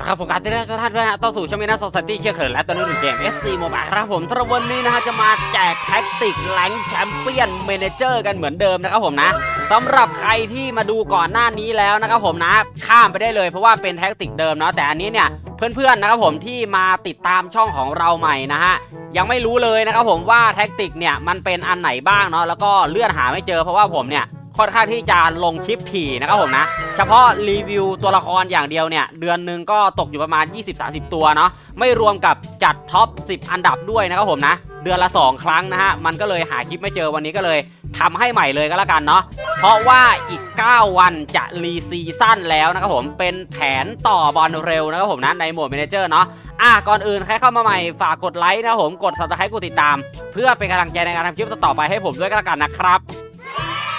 ละครับผมการที่ได้ทุกท่านด้วยนะต่อสู่ช่องมินาสซตี้เชียร์เขินและตอนนี้ถึงเกม FC Mobile ครับผมสำหรับวันนี้นะฮะจะมาแจกแท็กติกแลงแชมเปี้ยนเมเนเจอร์กันเหมือนเดิมนะครับผมนะสำหรับใครที่มาดูก่อนหน้านี้แล้วนะครับผมนะข้ามไปได้เลยเพราะว่าเป็นแท็กติกเดิมเนาะแต่อันนี้เนี่ยเพื่อนๆนะครับผมที่มาติดตามช่องของเราใหม่นะฮะยังไม่รู้เลยนะครับผมว่าแท็กติกเนี่ยมันเป็นอันไหนบ้างเนาะแล้วก็เลื่อนหาไม่เจอเพราะว่าผมเนี่ย ค่อนข้างที่จะลงคลิปถี่นะครับผมนะ เฉพาะรีวิวตัวละครอย่างเดียวเนี่ย เดือนหนึ่งก็ตกอยู่ประมาณ 20-30 ตัวเนาะไม่รวมกับจัดท็อป 10 อันดับด้วยนะครับผมนะ เดือนละ 2 ครั้งนะฮะ มันก็เลยหาคลิปไม่เจอวันนี้ก็เลยทำให้ใหม่เลยก็แล้วกันเนาะ เพราะว่าอีก 9 วันจะรีซีซั่นแล้วนะครับผม เป็นแผนต่อบอลเร็วนะครับผมนะในโหมด m ม n เจอร์เนาะ อะก่อนอื่นใครเข้ามาใหม่ฝากกดไลค์นะผม กด subscribe กดติดตาม เพื่อเป็นกำลังใจในการทำคลิปต่อไปให้ผมด้วยก็แล้วกันนะครับ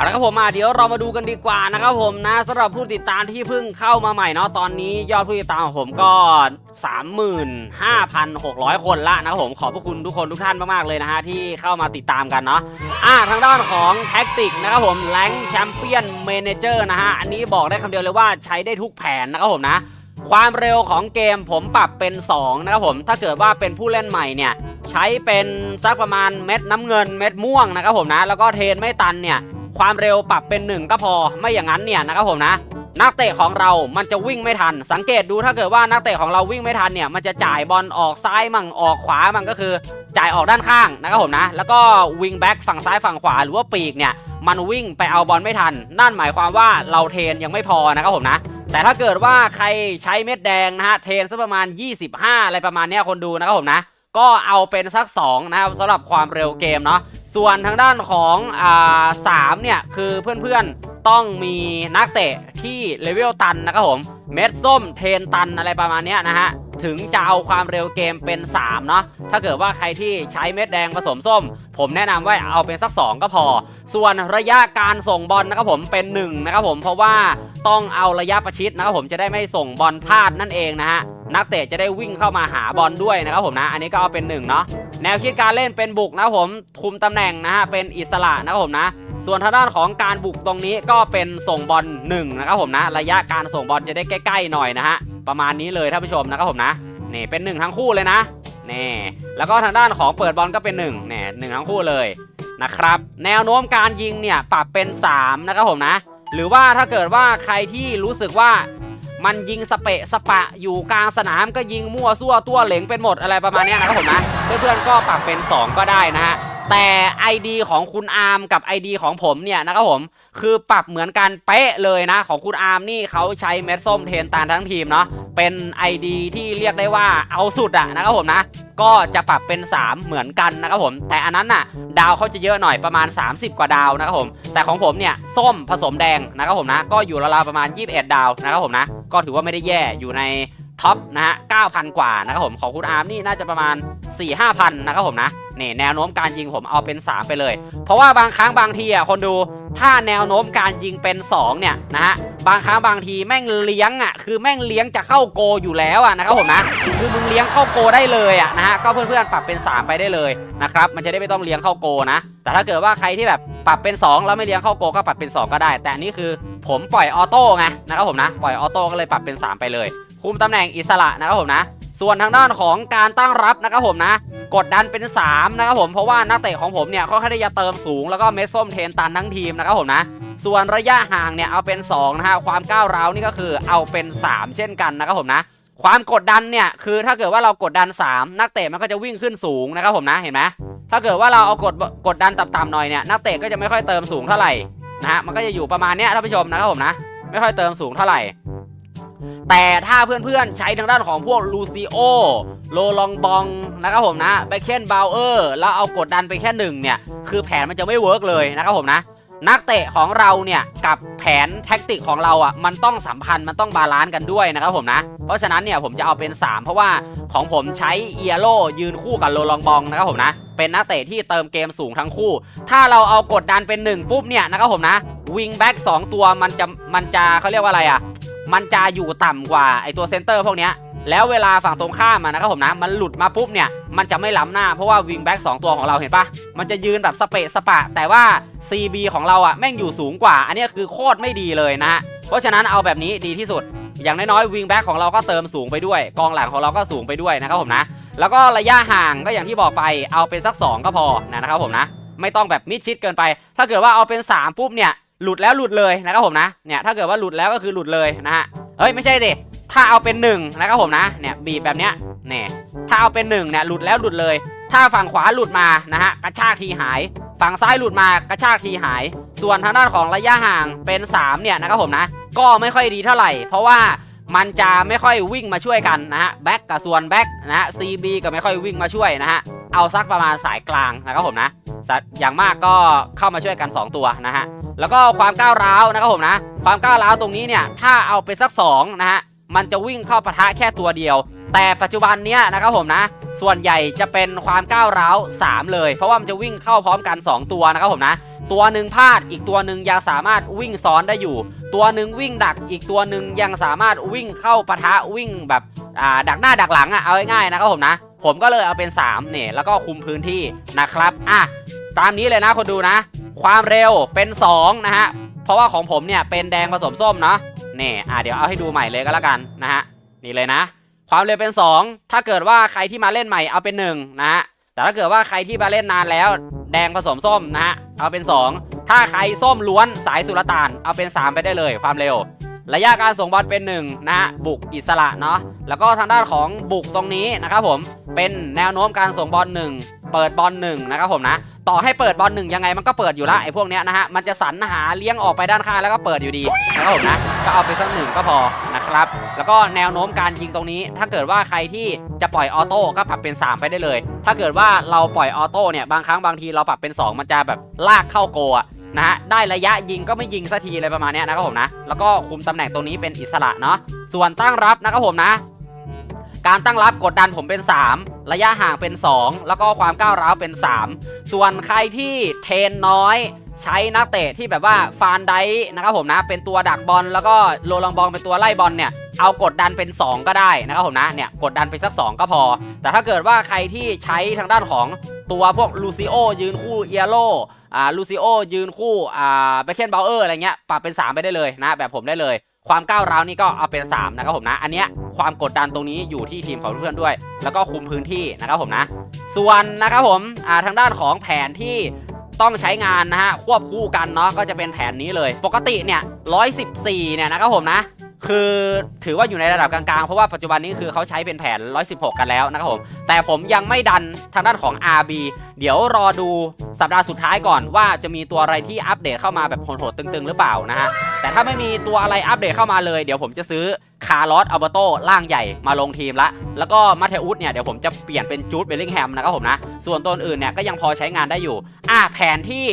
าละครับผมมาเดี๋ยวเรามาดูกันดีกว่านะครับผมนะสำหรับผู้ติดตามที่เพิ่งเข้ามาใหม่เนาะตอนนี้ยอดผู้ติดตามของผมก็ 35,600 คนละนะครับผมขอบพระคุณทุกคนทุกท่านมากๆเลยนะฮะที่เข้ามาติดตามกันเนาะอ่าทางด้านของแท็กติกนะครับผมแรงแชมเปี้ยนเมนเจอร์นะฮะอันนี้บอกได้คำเดียวเลยว่าใช้ได้ทุกแผนนะครับผมนะความเร็วของเกมผมปรับเป็น 2 นะครับผมถ้าเกิดว่าเป็นผู้เล่นใหม่เนี่ยใช้เป็นสักประมาณเม็ดน้ำเงินเม็ดม่วงนะครับผมนะแล้วก็เทนไม่ตันเนี่ย ความเร็วปรับเป็น 1 ก็พอไม่อย่างนั้นเนี่ยนะครับผมนะ นักเตะของเรามันจะวิ่งไม่ทัน สังเกตดูถ้าเกิดว่านักเตะของเราวิ่งไม่ทันเนี่ยมันจะจ่ายบอลออกซ้ายมั่งออกขวามั่งก็คือ จ่ายออกด้านข้างนะครับผมนะ แล้วก็วิงแบ็กฝั่งซ้ายฝั่งขวาหรือว่าปีกเนี่ยมันวิ่งไปเอาบอลไม่ทัน นั่นหมายความว่าเราเทนยังไม่พอนะครับผมนะแต่ถ้าเกิดว่าใครใช้เม็ดแดงนะฮะเทนสักประมาณ 25 อะไรประมาณเนี้ยคนดูนะครับผมนะ ก็เอาเป็นสัก 2 นะครับสำหรับความเร็วเกมเนาะ ส่วนทางด้านของอ่าสามเนี่ยคือเพื่อนๆต้องมีนักเตะที่เลเวลตันนะครับผม เม็ดส้มเทนตันอะไรประมาณเนี้ยนะฮะ ถึงจะเอาความเร็วเกมเป็น 3 เนาะถ้าเกิดว่าใครที่ใช้เม็ดแดงผสมส้ม ผมแนะนำว่าเอาเป็นสัก 2 ก็พอ ส่วนระยะการส่งบอลนะครับผมเป็น1นะครับผมเพราะว่าต้องเอาระยะประชิดนะครับผมจะได้ไม่ส่งบอลพลาดนั่นเองนะฮะนักเตะจะได้วิ่งเข้ามาหาบอลด้วยนะครับผมนะ อันนี้ก็เอาเป็น1เนาะแนวคิดการเล่นเป็นบุกนะครับผมคุมตำแหน่งนะฮะเป็นอิสระนะครับผมนะ ส่วนทางด้านของการบุกตรงนี้ก็เป็นส่งบอล1นะครับผมนะระยะการส่งบอลจะได้ใกล้ๆหน่อยนะฮะประมาณนี้เลยท่านผู้ชมนะครับผมนะนี่เป็น 1 ทั้งคู่เลยนะนี่แล้วก็ทางด้านของเปิดบอลก็เป็น1เนี่ยหนึ่งทั้งคู่เลยนะครับแนวโน้มการยิงเนี่ยปรับเป็น 3 นะครับผมนะ หรือว่าถ้าเกิดว่าใครที่รู้สึกว่ามันยิงสเปะสปะอยู่กลางสนามก็ยิงมั่วซั่วตัวเหลงเป็นหมดอะไรประมาณนี้นะครับผมนะ เพื่อนๆก็ปรับเป็น 2 ก็ได้นะฮะ แต่ ID ของคุณอาร์มกับ ID ของผมเนี่ยนะครับผมคือปรับเหมือนกันเป๊ะเลยนะ ของคุณอาร์มนี่เขาใช้เม็ดส้มเทนตานทั้งทีมเนาะเป็น ID ที่เรียกได้ว่าเอาสุดอะนะครับผมนะก็จะปรับเป็น 3 เหมือนกันนะครับผม แต่อันนั้นน่ะ ดาวเขาจะเยอะหน่อยประมาณ 30 กว่าดาวนะครับผม แต่ของผมเนี่ย ส้มผสมแดงนะครับผมนะ ก็อยู่ราวๆประมาณ 21 ดาวนะครับผมนะ ก็ถือว่าไม่ได้แย่อยู่ใน ท็อปนะฮะ9,000กว่านะครับผมของคุณอาร์มนี่น่าจะประมาณ4-5,000นะครับผมนะนี่แนวโน้มการยิงผมเอาเป็น 3 ไปเลย เพราะว่าบางครั้งบางทีอะคนดู ถ้าแนวโน้มการยิงเป็น 2 เนี่ยนะฮะบางครั้งบางทีแม่งเลี้ยงอะคือแม่งเลี้ยงจะเข้าโกอยู่แล้วอะนะครับผมนะคือมึงเลี้ยงเข้าโกได้เลยอะนะฮะก็เพื่อนๆปรับเป็น 3 ไปได้เลยนะครับมันจะได้ไม่ต้องเลี้ยงเข้าโกนะ แต่ถ้าเกิดว่าใครที่แบบปรับเป็น 2 แล้วไม่เลี้ยงเข้าโกก็ปรับเป็น 2 ก็ได้ แต่นนี่คือผมปล่อยออโต้ไงนะครับผมนะปล่อยออโต้ก็เลยปรับเป็น 3 ไปเลย คุมตำแหน่งอิสระนะครับผมนะ ส่วนทางด้านของการตั้งรับนะครับผมนะ กดดันเป็น 3 นะครับผมเพราะว่านักเตะของผมเนี่ยเขาแค่ได้จะเติมสูงแล้วก็เม็ดส้มเทนตันทั้งทีมนะครับผมนะส่วนระยะห่างเนี่ยเอาเป็น2นะฮะความก้าวร้าวนี่ก็คือเอาเป็น 3 เช่นกันนะครับผมนะความกดดันเนี่ยคือถ้าเกิดว่าเรากดดัน 3 นักเตะมันก็จะวิ่งขึ้นสูงนะครับผมนะเห็นไหมถ้าเกิดว่าเราเอากดกดดันต่ำๆหน่อยเนี่ยนักเตะก็จะไม่ค่อยเติมสูงเท่าไหร่นะฮะมันก็จะอยู่ประมาณเนี้ยท่านผู้ชมนะครับผมนะ ไม่ค่อยเติมสูงเท่าไหร่ แต่ถ้าเพื่อนๆใช้ทางด้านของพวกลูซิโอโลลองบองนะครับผมนะไบเคนบาวเออร์แล้วเอากดดันไปแค่หนึ่งเนี่ย คือแผนมันจะไม่เวิร์กเลยนะครับผมนะนักเตะของเราเนี่ยกับแผนแท็กติกของเราอะมันต้องสัมพันธ์มันต้องบาลานซ์กันด้วยนะครับผมนะ เพราะฉะนั้นเนี่ยผมจะเอาเป็น 3 เพราะว่าของผมใช้เอียโรยืนคู่กับโรลองบองนะครับผมนะ เป็นนักเตะที่เติมเกมสูงทั้งคู่ ถ้าเราเอากดดันเป็น 1 ปุ๊บเนี่ยนะครับผมนะวิงแบ็กสตัวมันจะมันจะเขาเรียกว่าอะไรอะ มันจะอยู่ต่ำกว่าไอตัวเซนเตอร์พวกเนี้ยแล้วเวลาฝั่งตรงข้ามนะครับผมนะ มันหลุดมาปุ๊บเนี่ย มันจะไม่ล้ำหน้าเพราะว่าวิงแบ็กสตัวของเราเห็นปะมันจะยืนแบบสเปะสปะ แต่ว่า CB ของเราอะแม่งอยู่สูงกว่า อันนี้คือโคตรไม่ดีเลยนะฮะ เพราะฉะนั้นเอาแบบนี้ดีที่สุด อย่างน้อยๆวิงแบ็กของเราก็เติมสูงไปด้วย กองหลังของเราก็สูงไปด้วยนะครับผมนะ แล้วก็ระยะห่างก็อย่างที่บอกไปเอาเป็นสัก 2 ก็พอนะครับผมนะ ไม่ต้องแบบมิดชิดเกินไป ถ้าเกิดว่าเอาเป็น 3 ปุ๊บเนี่ย หลุดแล้วหลุดเลยนะครับผมนะเนี่ยถ้าเกิดว่าหลุดแล้วก็คือหลุดเลยนะฮะเฮ้ยไม่ใช่ดิถ้าเอาเป็น1นะครับผมนะเนี่ยบีบแบบเนี้ยเนี่ยถ้าเอาเป็น1เนี่ยหลุดแล้วหลุดเลย ถ้าฝั่งขวาหลุดมานะฮะกระชากทีหาย ฝั่งซ้ายหลุดมากระชากทีหาย ส่วนทางด้านของระยะห่างเป็น3เนี่ยนะครับผมนะก็ไม่ค่อยดีเท่าไหร่ เพราะว่ามันจะไม่ค่อยวิ่งมาช่วยกันนะฮะแบ็กกับส่วนแบ็กนะฮะ CB ก็ไม่ค่อยวิ่งมาช่วยนะฮะเอาสักประมาณสายกลางนะครับผมนะ อย่างมากก็เข้ามาช่วยกัน 2 ตัวนะฮะ แล้วก็ความก้าวร้าวนะครับผมนะ ความก้าวร้าวตรงนี้เนี่ยถ้าเอาไปสัก2นะฮะ มันจะวิ่งเข้าปะทะแค่ตัวเดียว แต่ปัจจุบันเนี้ยนะครับผมนะ ส่วนใหญ่จะเป็นความก้าวร้าว3 เลย เพราะว่ามันจะวิ่งเข้าพร้อมกัน 2 ตัวนะครับผมนะตัวหนึ่งพลาดอีกตัวหนึ่งยังสามารถวิ่งซ้อนได้อยู่ ตัวหนึ่งวิ่งดักอีกตัวหนึ่งยังสามารถวิ่งเข้าปะทะวิ่งแบบดักหน้าดักหลังอะเอาง่ายๆนะครับผมนะ ผมก็เลยเอาเป็น3เนี่ยแล้วก็คุมพื้นที่นะครับอะตามนี้เลยนะคนดูนะ ความเร็วเป็น2นะฮะเพราะว่าของผมเนี่ยเป็นแดงผสมส้มเนาะเนี่ยอะเดี๋ยวเอาให้ดูใหม่เลยก็แล้วกันนะฮะนี่เลยนะ ความเร็วเป็น 2 ถ้าเกิดว่าใครที่มาเล่นใหม่เอาเป็น1นะฮะแต่ถ้าเกิดว่าใครที่มาเล่นนานแล้ว แดงผสมส้มนะฮะเอาเป็น 2 ถ้าใครส้มล้วนสายสุลต่านเอาเป็น 3 ไปได้เลยความเร็ว ระยะการส่งบอลเป็น1นะฮะบุกอิสระเนาะแล้วก็ทางด้านของบุกตรงนี้นะครับผมเป็นแนวโน้มการส่งบอล1เปิดบอล1นะครับผมนะต่อให้เปิดบอลหนึ่งยังไงมันก็เปิดอยู่ละไอ้พวกเนี้ยนะฮะมันจะสรรหาเลี้ยงออกไปด้านข้างแล้วก็เปิดอยู่ดีนะครับผมนะก็เอาไปสักหนึ่งก็พอนะครับแล้วก็แนวโน้มการยิงตรงนี้ ถ้าเกิดว่าใครที่จะปล่อยออโต้ก็ปรับเป็น 3 ไปได้เลย ถ้าเกิดว่าเราปล่อยออโต้เนี่ยบางครั้งบางทีเราปรับเป็น 2 มันจะแบบลากเข้าโกอะ นะฮะได้ระยะยิงก็ไม่ยิงสักทีอะไรประมาณนี้นะครับผมนะ แล้วก็คุมตำแหน่งตรงนี้เป็นอิสระเนาะส่วนตั้งรับนะครับผมนะ การตั้งรับกดดันผมเป็น 3 ระยะห่างเป็น 2 แล้วก็ความก้าวร้าวเป็น 3 ส่วนใครที่เทนน้อยใช้นักเตะที่แบบว่าฟานไดนะครับผมนะ เป็นตัวดักบอลแล้วก็โรลังบองเป็นตัวไล่บอลเนี่ยเอากดดันเป็น 2 ก็ได้นะครับผมนะเนี่ยกดดันไปสัก 2 ก็พอ แต่ถ้าเกิดว่าใครที่ใช้ทางด้านของตัวพวกลูซิโอยืนคู่เอียโร อ่าลูซิโอยืนคู่อ่าเบคเคนเบลเออร์อะไรเงี้ยปรับเป็น 3 ไปได้เลยนะ แบบผมได้เลย ความก้าวร้าวนี่ก็เอาเป็น 3 นะครับผมนะ อันเนี้ยความกดดันตรงนี้อยู่ที่ทีมของเพื่อนด้วย แล้วก็คุมพื้นที่นะครับผมนะ ส่วนนะครับผมอ่าทางด้านของแผนที่ต้องใช้งานนะฮะควบคู่กันเนาะก็จะเป็นแผนนี้เลย ปกติเนี่ย114เนี่ยนะครับผมนะ คือถือว่าอยู่ในระดับกลางๆ เพราะว่าปัจจุบันนี้คือเขาใช้เป็นแผน 116 กันแล้วนะครับผม แต่ผมยังไม่ดันทางด้านของ RB เดี๋ยวรอดูสัปดาห์สุดท้ายก่อนว่าจะมีตัวอะไรที่อัปเดตเข้ามาแบบโหดๆตึงๆ หรือเปล่านะฮะ แต่ถ้าไม่มีตัวอะไรอัปเดตเข้ามาเลยเดี๋ยวผมจะซื้อคาร์ลอสอัลเบโตล่างใหญ่มาลงทีมละ แล้วก็มาเทอุสเนี่ยเดี๋ยวผมจะเปลี่ยนเป็นจูดเบลลิงแฮมนะครับผมนะ ส่วนตัวอื่นเนี่ยก็ยังพอใช้งานได้อยู่ อะแผนที่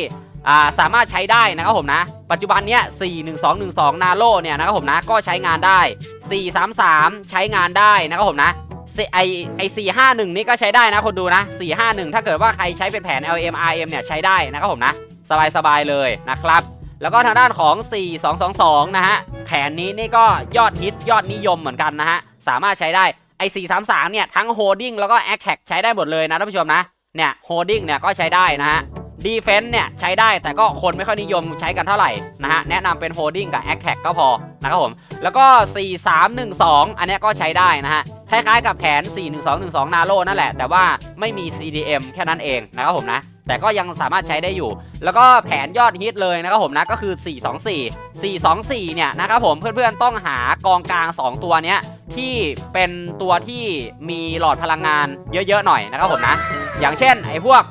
อ่าสามารถใช้ได้นะครับผมนะ ปัจจุบันเนี้ย41212 นาโลเนี่ยนะครับผมนะก็ใช้งานได้ 433 ใช้งานได้นะครับผมนะไอไอ451นี่ก็ใช้ได้นะคนดูนะ451ถ้าเกิดว่าใครใช้เป็นแผน LM RM เนี่ยใช้ได้นะครับผมนะ สบายๆเลยนะครับ แล้วก็ทางด้านของ 4222 นะฮะ แผนนี้นี่ก็ยอดฮิตยอดนิยมเหมือนกันนะฮะ สามารถใช้ได้ไอ433 เนี่ย ทั้งโฮดดิ้งแล้วก็แอคแท็กใช้ได้หมดเลยนะท่านผู้ชมนะ เนี่ยโฮดดิ้งเนี่ยก็ใช้ได้นะฮะ ดีเฟนต์เนี่ยใช้ได้แต่ก็คนไม่ค่อยนิยมใช้กันเท่าไหร่นะฮะแนะนำเป็นโฮดดิ้งกับแอคแท็กก็พอนะครับผมแล้วก็ 4312 อันนี้ก็ใช้ได้นะฮะคล้ายๆกับแผน 41212 นาโลนั่นแหละ แต่ว่าไม่มี CDM แค่นั้นเองนะครับผมนะแต่ก็ยังสามารถใช้ได้อยู่ แล้วก็แผนยอดฮิตเลยนะครับผมนะก็คือ 424 424 เนี่ยนะครับผมเพื่อนๆต้องหากองกลาง 2 ตัวเนี้ยที่เป็นตัวที่มีหลอดพลังงานเยอะๆหน่อยนะครับผมนะอย่างเช่นไอ้พวก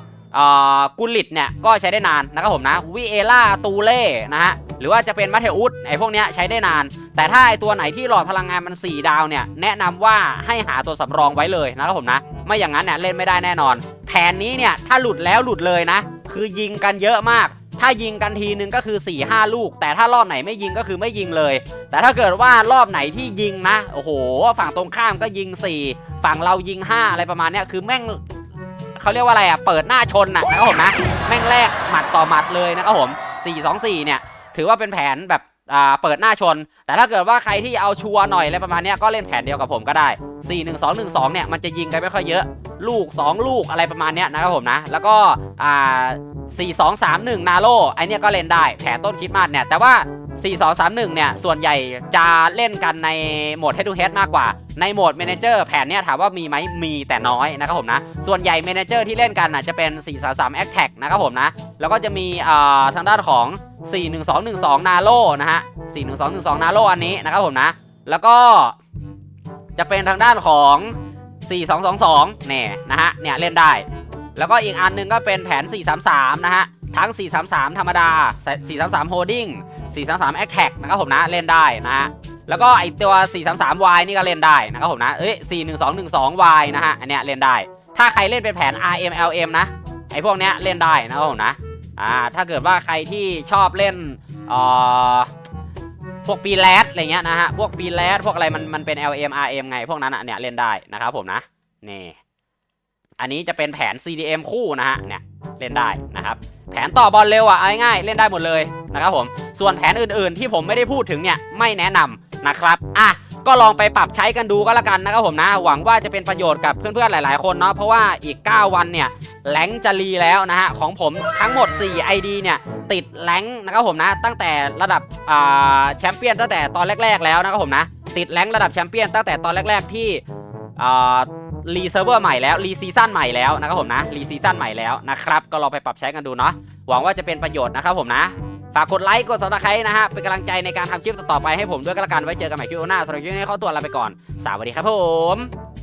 กุลิตเนี่ยก็ใช้ได้นานนะครับผมนะวิเอล่าตูเล่นะฮะหรือว่าจะเป็นมัทเทอุสไอพวกเนี้ยใช้ได้นาน แต่ถ้าไอตัวไหนที่หลอดพลังงานมัน 4 ดาวเนี่ยแนะนำว่าให้หาตัวสำรองไว้เลยนะครับผมนะไม่อย่างนั้นเนี่ยเล่นไม่ได้แน่นอน แผนนี้เนี่ยถ้าหลุดแล้วหลุดเลยนะ คือยิงกันเยอะมาก ถ้ายิงกันทีนึงก็คือ4ี่ห้าลูก แต่ถ้ารอบไหนไม่ยิงก็คือไม่ยิงเลย แต่ถ้าเกิดว่ารอบไหนที่ยิงนะโอ้โห ฝั่งตรงข้ามก็ยิง 4 ฝั่งเรายิง 5 อะไรประมาณเนี้ยคือแม่ง เขาเรียกว่าอะไรอะเปิดหน้าชนน่ะนะครับผมนะแม่งแรกหมัดต่อหมัดเลยนะครับผม 4 2 4 เนี่ย ถือว่าเป็นแผนแบบอ่าเปิดหน้าชน แต่ถ้าเกิดว่าใครที่เอาชัวร์หน่อยอะไรประมาณเนี้ยก็เล่นแผนเดียวกับผมก็ได้ 4 1 2 1 2 เนี่ยมันจะยิงกันไม่ค่อยเยอะ ลูก 2 ลูกอะไรประมาณเนี้ยนะครับผมนะ แล้วก็อ่า4 2 3 1 นาโลไอเนี้ยก็เล่นได้แผนต้นคิดมาสเนี่ย แต่ว่า 4 2 3 1 เนี่ย ส่วนใหญ่จะเล่นกันในโหมด head to head มากกว่า ในโหมด manager แผนเนี่ยถามว่ามีไหมมีแต่น้อยนะครับผมนะ ส่วนใหญ่ manager ที่เล่นกันน่ะจะเป็น 4 3 3 attack นะครับผมนะ แล้วก็จะมีอ่าทางด้านของ 4 1 2 1 2 นาโลนะฮะ 4 1 2 1 2 นาโลอันนี้นะครับผมนะ แล้วก็จะเป็นทางด้านของ 4 2 2 2 เนี่ยนะฮะ เนี่ยเล่นได้ แล้วก็อีกอันหนึงก็เป็นแผน 433 นะฮะ ทั้ง 433 ธรรมดา 433 holding 433 attack นะครับผมนะเล่นได้นะฮะแล้วก็ไอตัว 433Y นี่ก็เล่นได้นะครับผมนะเอ้ย 41212Y นะฮะอันเนี้ยเล่นได้ ถ้าใครเล่นเป็นแผน RMLM นะไอพวกเนี้ยเล่นได้นะครับผมนะอ่าถ้าเกิดว่าใครที่ชอบเล่นเอ่อพวกปีแรดอะไรเงี้ยนะฮะพวกปีแรดพวกอะไรมันมันเป็น LM RM ไงพวกนั้นอะเนี่ยเล่นได้นะครับผมนะนี่อันนี้จะเป็นแผน CDM คู่นะฮะเนี่ยเล่นได้นะครับแผนต่อบอลเร็วอะเอาง่ายเล่นได้หมดเลยนะครับผม ส่วนแผนอื่นๆ ที่ผมไม่ได้พูดถึงเนี่ยไม่แนะนำนะครับอะก็ลองไปปรับใช้กันดูก็แล้วกันนะครับผมนะ หวังว่าจะเป็นประโยชน์กับเพื่อนๆหลายๆคนเนาะเพราะว่าอีก 9 วันเนี่ยแรงจะรีแล้วนะฮะของผมทั้งหมด 4 ID เนี่ยติดแรงนะครับผมนะ ตั้งแต่ระดับอ่าแชมเปี้ยนตั้งแต่ตอนแรก ๆ แล้วนะครับผมนะ ติดแรงระดับแชมเปี้ยนตั้งแต่ตอนแรก ๆ ที่อ่ารีเซิร์ฟเวอร์ใหม่แล้วรีซีซั่นใหม่แล้วนะครับผมนะรีซีซั่นใหม่แล้วนะครับก็ลองไปปรับใช้กันดูเนาะหวังว่าจะเป็นประโยชน์นะครับผมนะ ฝากกดไลค์กดซับสไครต์นะฮะ เป็นกำลังใจในการทำคลิปต่อๆไปให้ผมด้วยก็แล้วกันไว้เจอกันใหม่คลิปหน้าสำหรับคลิปนี้ขอตัวลาไปก่อน สวัสดีครับผม